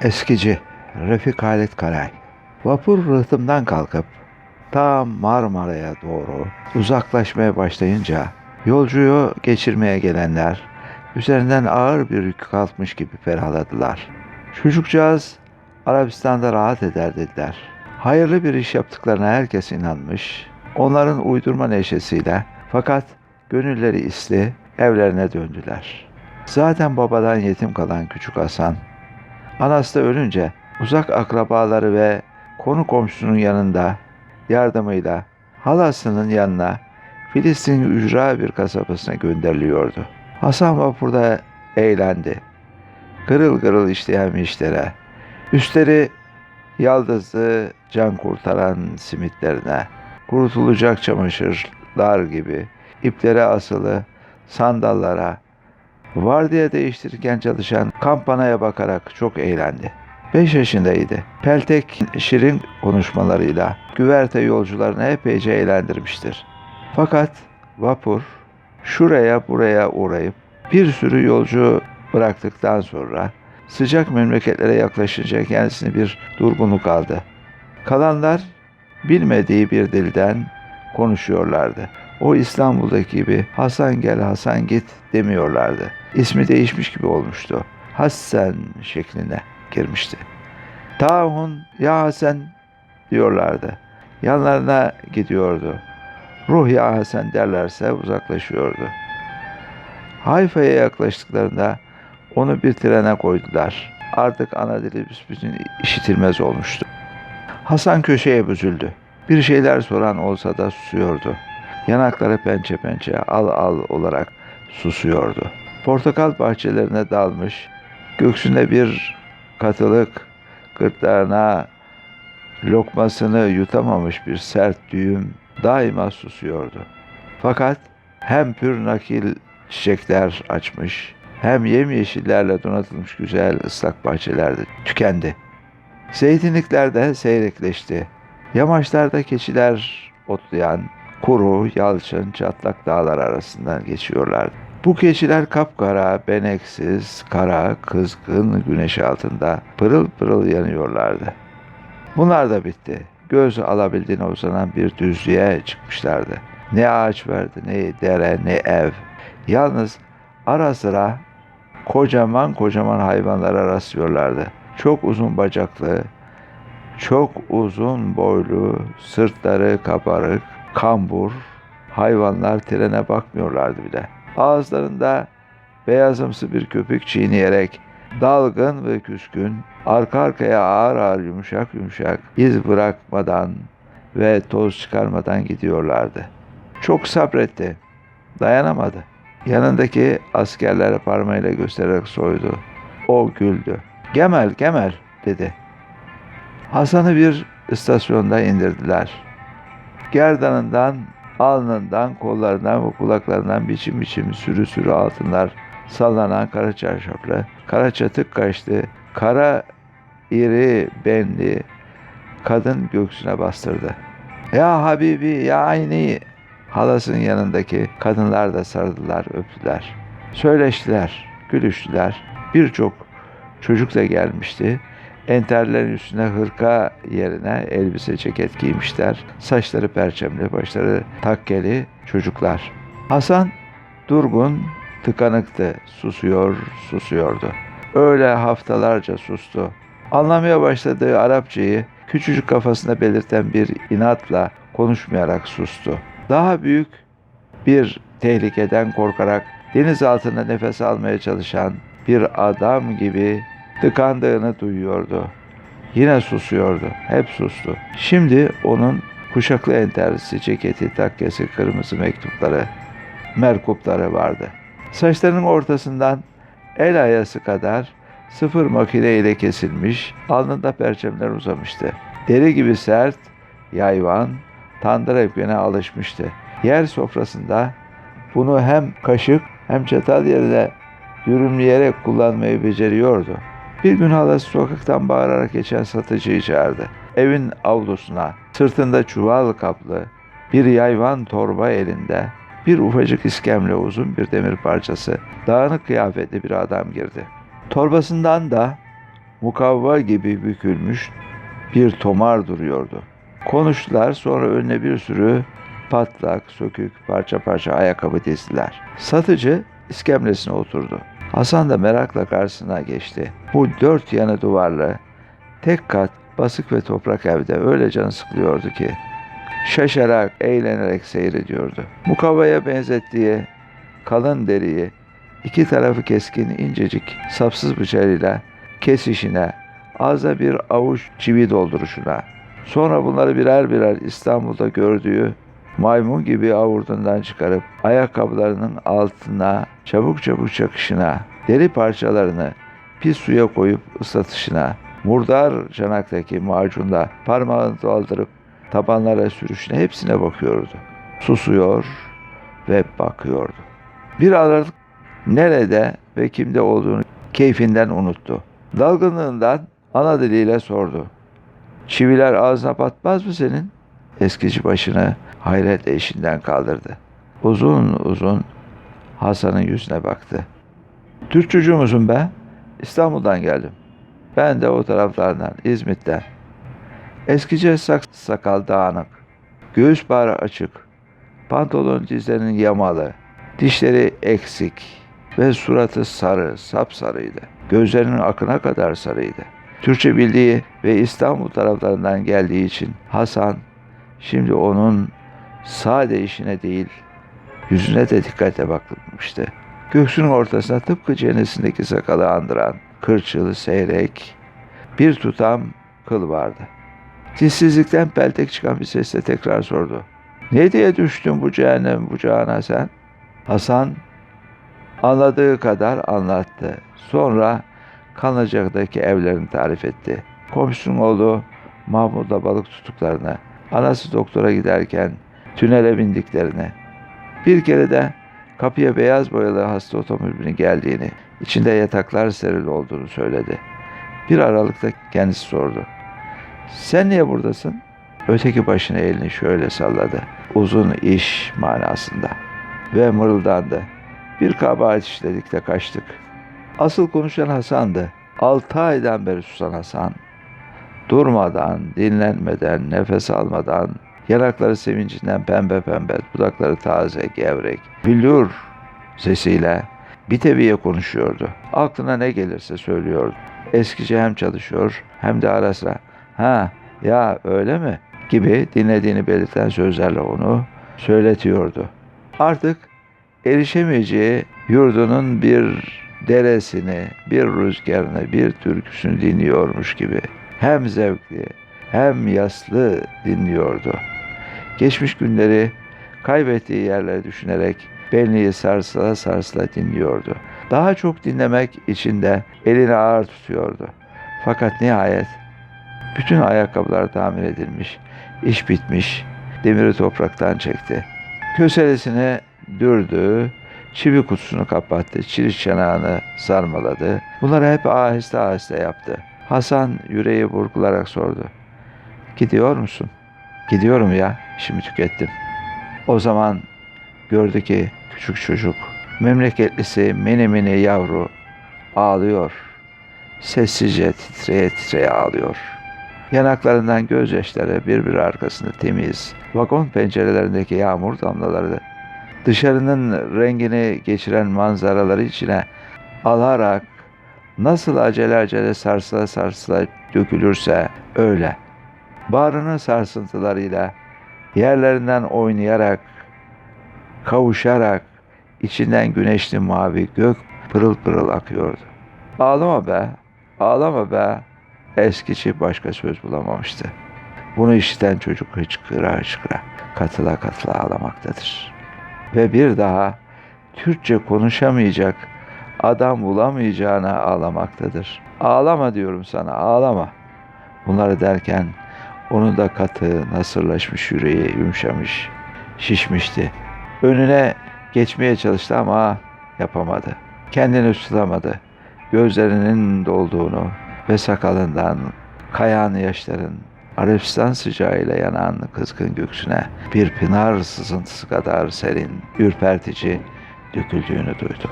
Eskici Refik Halit Karay Vapur rıhtımdan kalkıp tam Marmara'ya doğru uzaklaşmaya başlayınca yolcuyu geçirmeye gelenler üzerinden ağır bir yük kalkmış gibi ferahladılar. Çocukcağız Arabistan'da rahat eder dediler. Hayırlı bir iş yaptıklarına herkes inanmış. Onların uydurma neşesiyle fakat gönülleri isli evlerine döndüler. Zaten babadan yetim kalan küçük Hasan Anası da ölünce uzak akrabaları ve konu komşusunun yanında yardımıyla halasının yanına Filistin ücra bir kasabasına gönderiliyordu. Hasan vapurda eğlendi. Gırıl gırıl işleyen işlere, üstleri yaldızlı can kurtaran simitlerine, kurutulacak çamaşırlar gibi iplere asılı sandallara, Vardiya değiştirirken çalışan kampanaya bakarak çok eğlendi. 5 yaşındaydı. Peltek şirin konuşmalarıyla güverte yolcularını epeyce eğlendirmiştir. Fakat vapur şuraya buraya uğrayıp bir sürü yolcu bıraktıktan sonra sıcak memleketlere yaklaşınca kendisini bir durgunluk aldı. Kalanlar bilmediği bir dilden konuşuyorlardı. O İstanbul'daki gibi Hasan gel Hasan git demiyorlardı. İsmi değişmiş gibi olmuştu. Hasan şekline girmişti. Tahun ya Hasan diyorlardı. Yanlarına gidiyordu. Ruh ya Hasan derlerse uzaklaşıyordu. Hayfa'ya yaklaştıklarında onu bir trene koydular. Artık ana dili büsbütün işitilmez olmuştu. Hasan köşeye büzüldü. Bir şeyler soran olsa da susuyordu. Yanakları pençe pençe al al olarak susuyordu. Portakal bahçelerine dalmış, göksünde bir katılık, gırtlağına lokmasını yutamamış bir sert düğüm daima susuyordu. Fakat hem pür nakil çiçekler açmış, hem yemyeşillerle donatılmış güzel ıslak bahçelerde tükendi. Zeytinliklerde seyrekleşti. Yamaçlarda keçiler otlayan, kuru, yalçın, çatlak dağlar arasından geçiyorlardı. Bu keçiler kapkara, beneksiz, kara, kızgın güneş altında pırıl pırıl yanıyorlardı. Bunlar da bitti. Göz alabildiğine uzanan bir düzlüğe çıkmışlardı. Ne ağaç verdi, ne dere, ne ev. Yalnız ara sıra kocaman kocaman hayvanlara rastlıyorlardı. Çok uzun bacaklı, çok uzun boylu, sırtları kabarık, kambur hayvanlar trene bakmıyorlardı bile. Ağızlarında beyazımsı bir köpük çiğneyerek dalgın ve küskün, arka arkaya ağır ağır yumuşak yumuşak iz bırakmadan ve toz çıkarmadan gidiyorlardı. Çok sabretti, dayanamadı. Yanındaki askerlere parmağıyla göstererek soydu. O güldü. Gemel, gemel dedi. Hasan'ı bir istasyonda indirdiler. Gerdanından, alnından, kollarından ve kulaklarından biçim biçim sürü sürü altınlar sallanan kara çarşaflı, kara çatık kaşlı, kara iri benli kadın göğsüne bastırdı. Ya Habibi, ya Ayni. Halasının yanındaki kadınlar da sarıldılar, öptüler. Söyleştiler, gülüştüler. Birçok çocuk da gelmişti. Enterlerin üstüne hırka yerine elbise ceket giymişler. Saçları perçemli, başları takkeli çocuklar. Hasan durgun, tıkanıktı. Susuyor, susuyordu. Öyle haftalarca sustu. Anlamaya başladığı Arapçayı küçücük kafasında belirten bir inatla konuşmayarak sustu. Daha büyük bir tehlikeden korkarak deniz altında nefes almaya çalışan bir adam gibi tıkandığını duyuyordu. Yine susuyordu. Hep sustu. Şimdi onun kuşaklı enterlisi, ceketi, takkesi, kırmızı mektupları, merkupları vardı. Saçlarının ortasından el ayası kadar sıfır makine ile kesilmiş, alnında perçemler uzamıştı. Deri gibi sert, yayvan, tandır ekmeğine alışmıştı. Yer sofrasında bunu hem kaşık hem çatal yerine dürümleyerek kullanmayı beceriyordu. Bir gün halası sokaktan bağırarak geçen satıcıyı çağırdı. Evin avlusuna, sırtında çuval kaplı, bir yayvan torba elinde, bir ufacık iskemle uzun bir demir parçası, dağınık kıyafetli bir adam girdi. Torbasından da mukavva gibi bükülmüş bir tomar duruyordu. Konuştular sonra önüne bir sürü patlak, sökük, parça parça ayakkabı dizdiler. Satıcı iskemlesine oturdu. Hasan da merakla karşısına geçti. Bu dört yanı duvarlı, tek kat, basık ve toprak evde öyle canı sıkılıyordu ki. Şaşarak, eğlenerek seyrediyordu. Mukavvaya benzettiği kalın deriyi, iki tarafı keskin incecik sapsız bıçağıyla kesişine, ağza bir avuç çivi dolduruşuna, sonra bunları birer birer İstanbul'da gördüğü maymun gibi avurdundan çıkarıp ayakkabılarının altına çabuk çabuk çakışına, deri parçalarını pis suya koyup ıslatışına, murdar canaktaki macunda parmağını doldurıp tabanlara sürüşüne hepsine bakıyordu. Susuyor ve bakıyordu. Bir aralık nerede ve kimde olduğunu keyfinden unuttu. Dalgınlığından ana diliyle sordu. Çiviler ağzına batmaz mı senin? Eskici başını hayret eşinden kaldırdı. Uzun uzun Hasan'ın yüzüne baktı. Türk çocuğu musun be? İstanbul'dan geldim. Ben de o taraflardan, İzmit'ten. Eskice sak sakal dağınık. Göğüs bağı açık. Pantolon dizlerinin yamalı. Dişleri eksik. Ve suratı sarı, sapsarıydı. Gözlerinin akına kadar sarıydı. Türkçe bildiği ve İstanbul taraflarından geldiği için Hasan şimdi onun sade işine değil yüzüne de dikkatle bakmıştı. Göğsünün ortasına tıpkı çenesindeki sakalı andıran kırçılı seyrek bir tutam kıl vardı. Dişsizlikten peltek çıkan bir sesle tekrar sordu. Ne diye düştün bu cehennem bucağına sen? Hasan anladığı kadar anlattı. Sonra Kanlıca'daki evlerini tarif etti. Komşunun oğlu Mahmud'la balık tuttuklarını, anası doktora giderken tünele bindiklerini, bir kere de kapıya beyaz boyalı hasta otomobilinin geldiğini, içinde yataklar steril olduğunu söyledi. Bir aralıkta kendisi sordu. Sen niye buradasın? Öteki başına elini şöyle salladı. Uzun iş manasında. Ve mırıldandı. Bir kabahat işledik de kaçtık. Asıl konuşan Hasan'dı. Altı aydan beri susan Hasan. Durmadan, dinlenmeden, nefes almadan, yanakları sevincinden pembe pembe, dudakları taze, gevrek, billur sesiyle bir teviye konuşuyordu. Aklına ne gelirse söylüyordu. Eskice hem çalışıyor hem de ara sıra ha ya öyle mi gibi dinlediğini belirten sözlerle onu söyletiyordu. Artık erişemeyeceği yurdunun bir deresini, bir rüzgarını, bir türküsünü dinliyormuş gibi hem zevkli hem yaslı dinliyordu. Geçmiş günleri kaybettiği yerleri düşünerek benliği sarsıla sarsıla dinliyordu. Daha çok dinlemek için de elini ağır tutuyordu. Fakat nihayet bütün ayakkabılar tamir edilmiş, iş bitmiş, demiri topraktan çekti. Köselesine dürdü, çivi kutusunu kapattı, çiriş çanağını sarmaladı. Bunları hep aheste aheste yaptı. Hasan yüreği burkularak sordu. Gidiyor musun? Gidiyorum ya, işimi tükettim. O zaman gördü ki küçük çocuk, memleketlisi mini mini yavru ağlıyor. Sessizce titreye titreye ağlıyor. Yanaklarından gözyaşları birbiri arkasında temiz. Vagon pencerelerindeki yağmur damlaları dışarının rengini geçiren manzaraları içine alarak nasıl acele acele sarsıla sarsıla dökülürse öyle. Bağrının sarsıntılarıyla yerlerinden oynayarak, kavuşarak içinden güneşli mavi gök pırıl pırıl akıyordu. Ağlama be, ağlama be. Eskici başka söz bulamamıştı. Bunu işiten çocuk hıçkıra hıçkıra, katıla katıla ağlamaktadır. Ve bir daha Türkçe konuşamayacak, adam bulamayacağına ağlamaktadır. Ağlama diyorum sana, ağlama. Bunları derken onun da katı, nasırlaşmış yüreği yumuşamış, şişmişti. Önüne geçmeye çalıştı ama yapamadı. Kendini tutamadı. Gözlerinin dolduğunu ve sakalından kayan yaşların Arabistan sıcağıyla yanan kızgın göksüne bir pınar sızıntısı kadar serin, ürpertici döküldüğünü duydu.